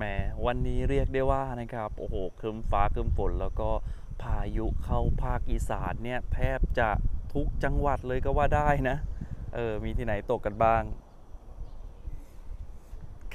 แหมวันนี้เรียกได้ว่านะครับโอ้โหครึ้มฟ้าครึ้มฝนแล้วก็พายุเข้าภาคอีสานเนี่ยแทบจะทุกจังหวัดเลยก็ว่าได้นะ เออ มีที่ไหนตกกันบ้าง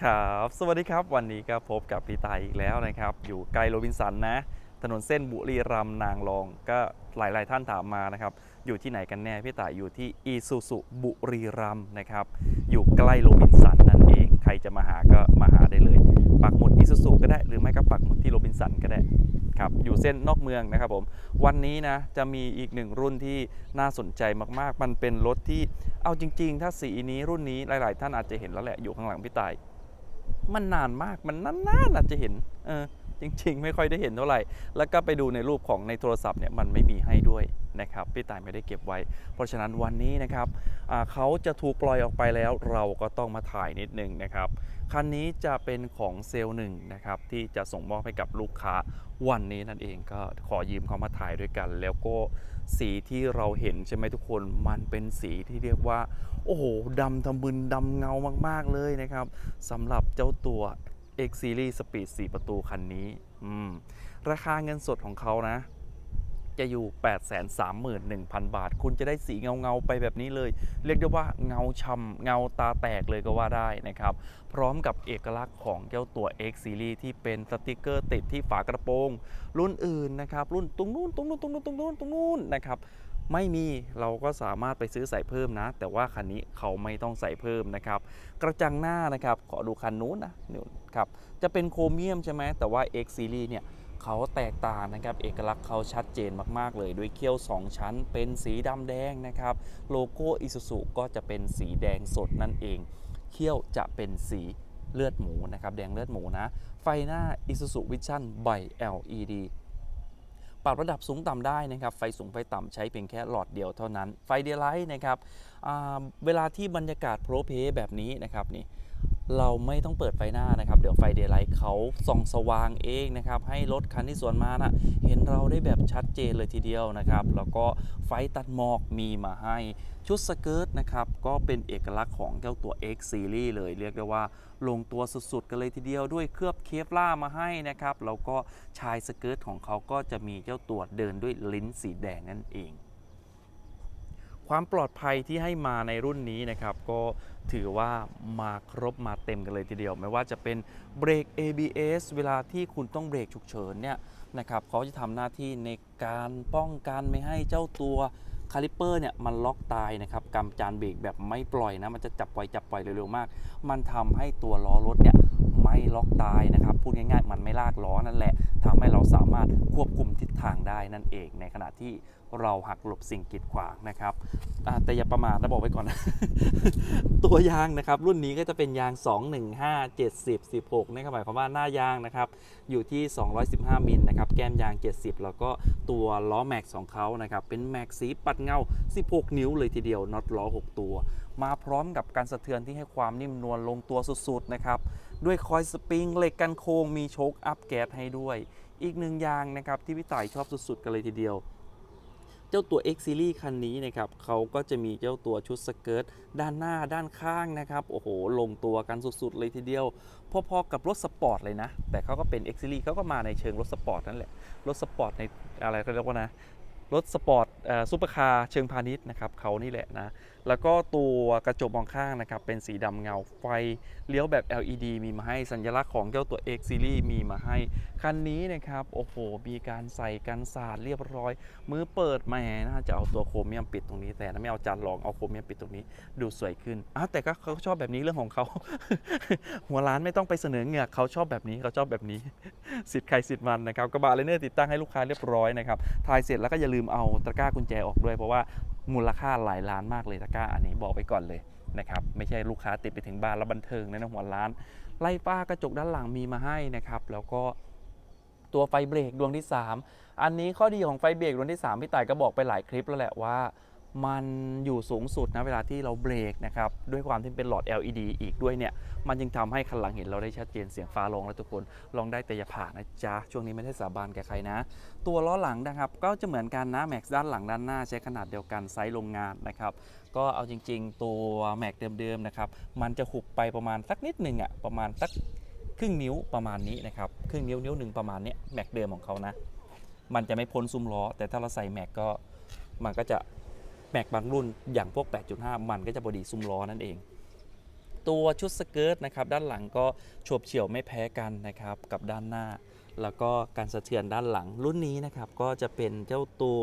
ครับ สวัสดีครับ วันนี้ก็พบกับพี่ตายอีกแล้วนะครับ อยู่ไกลโรบินสันนะ ถนนเส้นบุรีรัมย์นางรอง ก็หลายๆท่านถามมานะครับ อยู่ที่ไหนกันแน่พี่ต่ายอยู่ที่อีซูซุบุรีรัมย์นะครับ อยู่ใกล้โรบินสันนั่นเอง ใครจะมาหาก็มาหาได้เลย ปักหมุดอีซูซุก็ได้หรือไม่ก็ปักหมุดที่โรบินสันก็ได้ครับอยู่เส้นนอกเมืองนะครับผมวันนี้นะจะมีอีกหนึ่งรุ่นที่น่าสนใจมากๆ มันเป็นรถที่เอาจริง ๆ ถ้าสีนี้รุ่นนี้หลาย ๆ ท่านอาจจะเห็นแล้วแหละอยู่ข้างหลังพี่ตาย มันนานมากมันนานๆอาจจะเห็นเออจริง ๆ ไม่ค่อยได้เห็นเท่าไหร่ แล้วก็ไปดูในรูปของในโทรศัพท์เนี่ยมันไม่มีให้ด้วย นะครับพี่ต่ายไม่ได้เก็บไว้ เพราะฉะนั้นวันนี้นะครับเขาจะถูกปล่อยออกไปแล้ว เราก็ต้องมาถ่ายนิดนึงนะครับคันนี้จะเป็นของเซลล์หนึ่งนะครับที่จะส่งมอบให้กับลูกค้าวันนี้นั่นเองก็ขอยืมเขามาถ่ายด้วยกัน แล้วก็สีที่เราเห็นใช่ไหมทุกคนมันเป็นสีที่เรียกว่า โอ้โหดำทะมึนดำเงามากๆเลยนะครับสำหรับเจ้าตัว X Series Speed 4 ประตูคันนี้ ราคาเงินสดของเขานะ จะอยู่ 831,000 บาท คุณจะได้สีเงาเงาๆไปแบบนี้เลย เรียกได้ว่าเงาช่ำเงาตาแตกเลยก็ว่าได้นะครับ พร้อมกับเอกลักษณ์ของเจ้าตัว X Series ที่เป็นสติกเกอร์ติดที่ฝากระโปรง รุ่นอื่นนะครับ รุ่นตรงนู้นตรงนู้นตรงนู้นตรงนู้นตรงนู้นนะครับไม่มีเราก็สามารถไปซื้อใส่เพิ่มนะ แต่ว่าคันนี้เขาไม่ต้องใส่เพิ่มนะครับ กระจังหน้านะครับ ขอดูคันนู้นนะนู่ครับ จะเป็นโครเมียมใช่ไหมแต่ว่า X Series เนี่ย เขาแตกต่างนะครับ เอกลักษณ์เขาชัดเจนมาก ๆ เลยด้วยเขี้ยว 2 ชั้น เป็นสีดำแดงนะครับ โลโก้ Isuzu ก็จะเป็นสีแดงสดนั่นเอง เขี้ยวจะเป็นสีเลือดหมูนะครับ แดงเลือดหมูนะ ไฟหน้า Isuzu Vision by LED ปรับระดับสูงต่ำได้นะครับ ไฟสูงไฟต่ำใช้เพียงแค่หลอดเดียวเท่านั้น ไฟเดย์ไลท์นะครับเวลาที่บรรยากาศโพรเพแบบนี้นะครับนี่ เราไม่ต้องเปิดไฟหน้านะครับ เดี๋ยวไฟเดย์ไลท์เขาส่องสว่างเองนะครับ ให้รถคันที่สวนมานะเห็นเราได้แบบชัดเจนเลยทีเดียวนะครับ แล้วก็ไฟตัดหมอกมีมาให้ชุดสเกิร์ตนะครับ ก็เป็นเอกลักษณ์ของเจ้าตัว X Series เลยเรียกได้ว่าลงตัวสุดๆ กันเลยทีเดียวด้วยเคลือบเคฟล่ามาให้นะครับ แล้วก็ชายสเกิร์ตของเขาก็จะมีเจ้าตัวเดินด้วยลิ้นสีแดงนั่นเอง ความปลอดภัยที่ให้มาในรุ่นนี้นะครับก็ถือว่ามาครบมาเต็มกันเลยทีเดียว ไม่ว่าจะเป็นเบรก ABS เวลาที่คุณต้องเบรกฉุกเฉินเนี่ยนะครับเขาจะทำหน้าที่ในการป้องกันไม่ให้เจ้าตัวคาลิปเปอร์เนี่ยมันล็อกตายนะครับกำจานเบรกแบบไม่ปล่อยนะมันจะจับปล่อยจับปล่อยเร็วๆมาก มันทำให้ตัวล้อรถเนี่ย ไม่ล็อกตายนะครับพูดง่ายๆ มันไม่ลากล้อนั่นแหละทำให้เราสามารถควบคุมทิศทางได้นั่นเอง ในขณะที่เราหักหลบสิ่งกีดขวางนะครับแต่อย่าประมาทนะบอกไว้ก่อนนะตัวยางนะครับ รุ่นนี้ก็จะเป็นยาง 215 70 16นะครับหมายความว่าหน้ายางนะครับ อยู่ที่ 215 มิลนะครับ แก้มยาง 70 แล้วก็ตัวล้อแม็กซ์ของเขานะครับ เป็นแม็กซ์สีปัดเงา 16 นิ้วเลยทีเดียวน็อตล้อ 6 ตัว มาพร้อมกับการสะเทือนที่ให้ความนิ่มนวลลงตัวสุดๆนะครับ ด้วยคอยสปริงเหล็กกันโค้งมีโชคอัพแก๊สให้ด้วย อีกหนึ่งอย่างนะครับที่พี่ต่ายชอบสุดๆ กันเลยทีเดียว เจ้าตัว X Series คันนี้นะครับเขาก็จะมีเจ้าตัวชุดสเกิร์ตด้านหน้าด้านข้างนะครับโอ้โหลงตัวกันสุดๆ เลยทีเดียว พอๆกับรถสปอร์ตเลยนะ แต่เขาก็เป็น X Series เขาก็มาในเชิงรถสปอร์ตนั่นแหละรถสปอร์ตในอะไรเขาเรียกว่านะรถสปอร์ตซูเปอร์คาร์เชิงพาณิชย์นะครับเขานี่แหละนะ แล้วก็ตัวกระจกมองข้างนะครับเป็นสีดำเงาไฟเลี้ยวแบบ LED มีมาให้สัญลักษณ์ของเจ้าตัว X Series มีมาให้ คันนี้นะครับ โอ้โห มีการใส่กันสาดเรียบร้อย มือเปิดแหมน่าจะเอาตัวโครเมียมปิดตรงนี้แต่ไม่เอาจานรองเอาโครเมียมปิดตรงนี้ดูสวยขึ้นอ้าวแต่ก็เขาชอบแบบนี้เรื่องของเขา หัวร้านไม่ต้องไปเสนอเงือกเขาชอบแบบนี้เขาชอบแบบนี้ สิทธิ์ใครสิทธิ์มันนะครับกระบะเลเนอร์ติดตั้งให้ลูกค้าเรียบร้อยนะครับถ่ายเสร็จแล้วก็อย่าลืมเอาตะกร้ากุญแจออกด้วยเพราะว่า มูลค่าหลายล้านมากเลยตะกร้าอันนี้บอกไปก่อนเลยนะครับไม่ใช่ลูกค้าติดไปถึงบ้านแล้วบันเทิงนะนหัวร้าน ไล่ป้ากระจกด้านหลังมีมาให้นะครับ แล้วก็ตัวไฟเบรกดวงที่ 3 อันนี้ข้อดีของไฟเบรกดวงที่ 3 พี่ต่ายก็บอกไปหลายคลิปแล้วแหละว่า มันอยู่สูงสุดนะเวลาที่เราเบรกนะครับด้วยความที่เป็นหลอด LED อีกด้วยเนี่ยมันจึงทำให้คันหลังเห็นเราได้ชัดเจนเสียงฟ้าลงแล้วทุกคนลองได้แต่อย่าผ่านนะจ๊ะช่วงนี้ไม่ได้สาบานแก่ใครนะ ตัวล้อหลังนะครับก็จะเหมือนกันนะแม็กซ์ด้านหลังด้านหน้าใช้ขนาดเดียวกันไซส์โรงงานนะครับก็เอาจริง ๆ ตัวแม็กเดิมๆนะครับมันจะหุบไปประมาณสักนิดหนึ่งอะประมาณสักครึ่งนิ้วประมาณนี้นะครับครึ่งนิ้วนิ้วหนึ่งประมาณนี้แม็กเดิมของเขานะ มันจะไม่พ้นซุ้มล้อ แต่ถ้าเราใส่แม็กก็มันก็จะ แม็กบางรุ่นอย่างพวก 8.5 มันก็จะพอดีซุ้มล้อนั่นเอง ตัวชุดสเกิร์ตนะครับด้านหลังก็ฉบเฉี่ยวไม่แพ้กันนะครับกับด้านหน้า แล้วก็การสะเทือนด้านหลังรุ่นนี้นะครับก็จะเป็นเจ้าตัว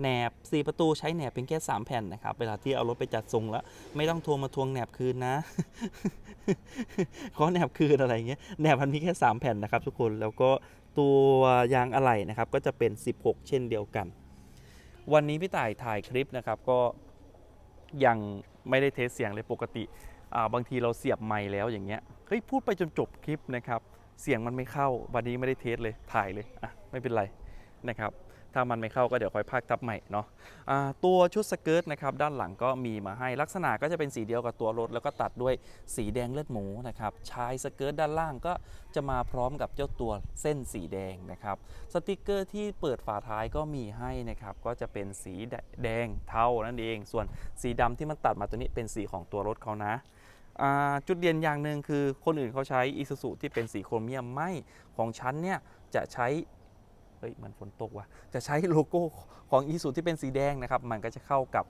แหนบ 4 ประตูใช้แหนบเป็นแค่ 3 แผ่นนะครับ เวลาที่เอารถไปจัดทรงแล้ว ไม่ต้องโทรมาทวงแหนบคืนนะขอแหนบคืนอะไรเงี้ยแหนบมันมีแค่ 3 แผ่นนะครับทุกคนแล้วก็ตัวยางอะไหล่นะครับก็จะเป็น 16 เช่นเดียวกัน วันนี้พี่ต่ายถ่ายคลิปนะครับก็ยังไม่ได้เทสเสียงเลยปกติบางทีเราเสียบไมค์แล้วอย่างเงี้ยเฮ้ยพูดไปจนจบคลิปนะครับเสียงมันไม่เข้าวันนี้ไม่ได้เทสเลยถ่ายเลยอะไม่เป็นไรนะครับ ถ้ามันไม่เข้าก็เดี๋ยวค่อยพากทับใหม่เนาะอ่าตัวชุดสเกิร์ตนะครับด้านหลังก็มีมาให้ลักษณะก็จะเป็นสีเดียวกับตัวรถ แล้วก็ตัดด้วยสีแดงเลือดหมูนะครับชายสเกิร์ตด้านล่างก็จะมาพร้อมกับเจ้าตัวเส้นสีแดงนะครับสติกเกอร์ที่เปิดฝาท้ายก็มีให้นะครับก็จะเป็นสีแดงเทานั่นเอง ส่วนสีดำที่มันตัดมาตัวนี้เป็นสีของตัวรถเขานะจุดเด่นอย่างหนึ่งคือคนอื่นเขาใช้ i s u z u ที่เป็นสีโครเมียมไม่ของฉันเนี่ยจะใช้ เฮ้ยเหมือนฝนตกว่ะจะใช้โลโก้ของ i s u z u ที่เป็นสีแดงนะครับ มันก็จะเข้ากับ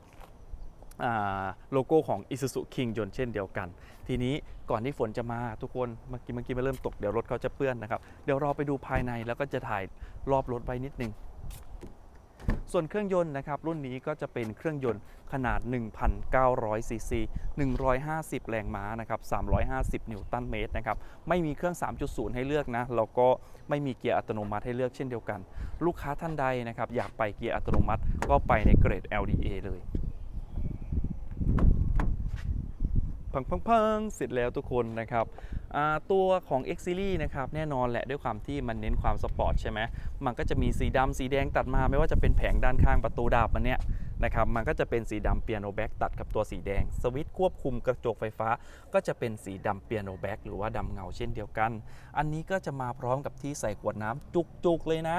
โลโก้ของ Isuzu King ยนต์เช่นเดียวกัน ทีนี้ก่อนที่ฝนจะมาทุกคนเมื่อกี้เมื่อกี้มันเริ่มตกเดี๋ยวรถเขาจะเปื้อนนะครับ เดี๋ยวเราไปดูภายในแล้วก็จะถ่ายรอบรถไว้นิดนึง ส่วนเครื่องยนต์นะครับรุ่นนี้ก็จะเป็นเครื่องยนต์ขนาด 1,900ซีซี150 แรงม้านะครับ350 นิวตันเมตรนะครับไม่มีเครื่อง 3.0 ให้เลือกนะแล้วก็ไม่มีเกียร์อัตโนมัติให้เลือกเช่นเดียวกัน ลูกค้าท่านใดนะครับอยากไปเกียร์อัตโนมัติก็ไปในเกรด LDA เลย พังพังพังเสร็จแล้วทุกคนนะครับตัวของ X Series นะครับแน่นอนแหละด้วยความที่มันเน้นความสปอร์ตใช่ไหมมันก็จะมีสีดำสีแดงตัดมาไม่ว่าจะเป็นแผงด้านข้างประตูดาบมันเนี้ย นะครับมันก็จะเป็นสีดำเปียโนแบ็กตัดกับตัวสีแดง สวิตช์ควบคุมกระจกไฟฟ้า ก็จะเป็นสีดำเปียโนแบ็กหรือว่าดำเงาเช่นเดียวกัน อันนี้ก็จะมาพร้อมกับที่ใส่ขวดน้ำจุกๆเลยนะ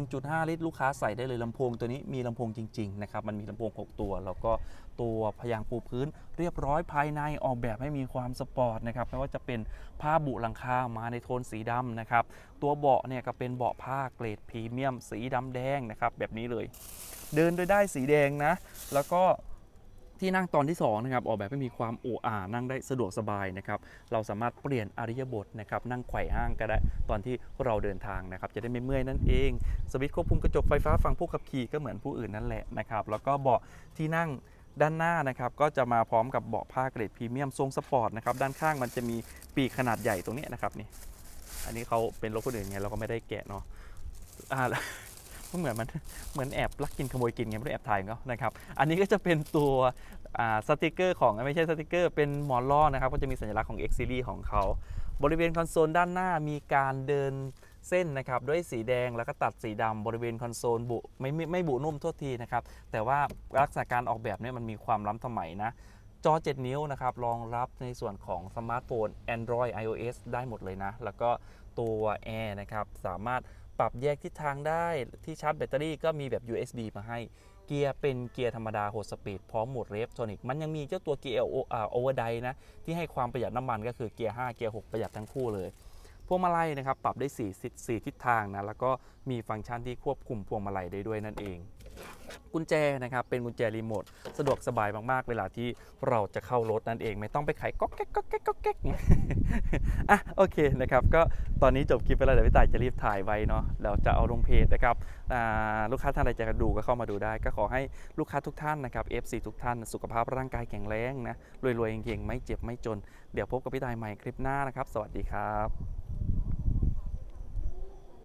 1.5 ลิตรลูกค้าใส่ได้เลยลำโพงตัวนี้มีลำโพงจริงๆนะครับมันมีลำโพง 6 ตัว แล้วก็ตัวพยางค์ปูพื้น เรียบร้อยภายในออกแบบให้มีความสปอร์ตนะครับไม่ว่าจะเป็นผ้าบุหลังคามาในโทนสีดำนะครับตัวเบาะเนี่ยก็เป็นเบาะผ้าเกรดพรีเมียม สีดำแดงนะครับแบบนี้เลยเดินโดยได้สีแดงนะ แล้วก็ที่นั่งตอนที่2นะครับออกแบบให้มีความโออานั่งได้สะดวกสบายนะครับเราสามารถเปลี่ยนอริยบทนะครับนั่งไขว่ห้างก็ได้ตอนที่เราเดินทางนะครับจะได้ไม่เมื่อยนั่นเองสวิตช์ควบคุมกระจกไฟฟ้าฝั่งผู้ขับขี่ก็เหมือนผู้อื่นนั่นแหละนะครับแล้วก็เบาะที่นั่งด้านหน้านะครับก็จะมาพร้อมกับเบาะผ้าเกรดพรีเมียมทรงสปอร์ตนะครับด้านข้างมันจะมีปีกขนาดใหญ่ตรงนี้นะครับนี่อันนี้เขาเป็นรถคนอื่นไงเราก็ไม่ได้แกะเนาะอ่า เหมือนมันเหมือนแอบลักกินขโมยกินไงไม่ได้แอบถ่ายเขานะครับอันนี้ก็จะเป็นตัวสติกเกอร์ของไม่ใช่สติกเกอร์เป็นหมอนล้อนะครับก็จะมีสัญลักษณ์ของ X Series ของเขา บริเวณคอนโซลด้านหน้ามีการเดินเส้นนะครับด้วยสีแดงแล้วก็ตัดสีดำบริเวณคอนโซลบุไม่ไม่ไม่บุนุ่มโทษทีนะครับแต่ว่าลักษณะการออกแบบเนี่ยมันมีความล้ำสมัยนะจอ 7 นิ้วนะครับรองรับในส่วนของสมาร์ทโฟน Android iOS ได้หมดเลยนะ แล้วก็ตัวแอร์นะครับสามารถ ปรับแยกทิศทางได้ที่ชาร์จแบตเตอรี่ก็มีแบบ USB มาให้ เกียร์เป็นเกียร์ธรรมดาโฮสปีดพร้อมโหมดเรฟโทนิกมันยังมีเจ้าตัวเกียร์โอเวอร์ไดนะ ที่ให้ความประหยัดน้ำมันก็คือเกียร์ 5 เกียร์ 6 ประหยัดทั้งคู่เลยพวงมาลัยนะครับปรับได้4ทิศ4ทิศทางนะแล้วก็มีฟังก์ชันที่ควบคุมพวงมาลัยได้ด้วยนั่นเอง กุญแจนะครับเป็นกุญแจรีโมทสะดวกสบายมากๆ เวลาที่เราจะเข้ารถนั่นเอง ไม่ต้องไปไขก๊อกแก๊กก๊อกแก๊กก๊อกแก๊กอะโอเคนะครับก็ตอนนี้จบคลิปไปแล้วเดี๋ยวพี่ต่ายจะรีบถ่ายไว้เนาะแล้วจะเอาลงเพจนะครับลูกค้าท่านใดจะดูก็เข้ามาดูได้ ก็ขอให้ลูกค้าทุกท่านนะครับ FC ทุกท่านสุขภาพร่างกายแข็งแรงนะรวยๆเก่งๆไม่เจ็บไม่จน เดี๋ยวพบกับพี่ต่ายใหม่คลิปหน้านะครับ สวัสดีครับ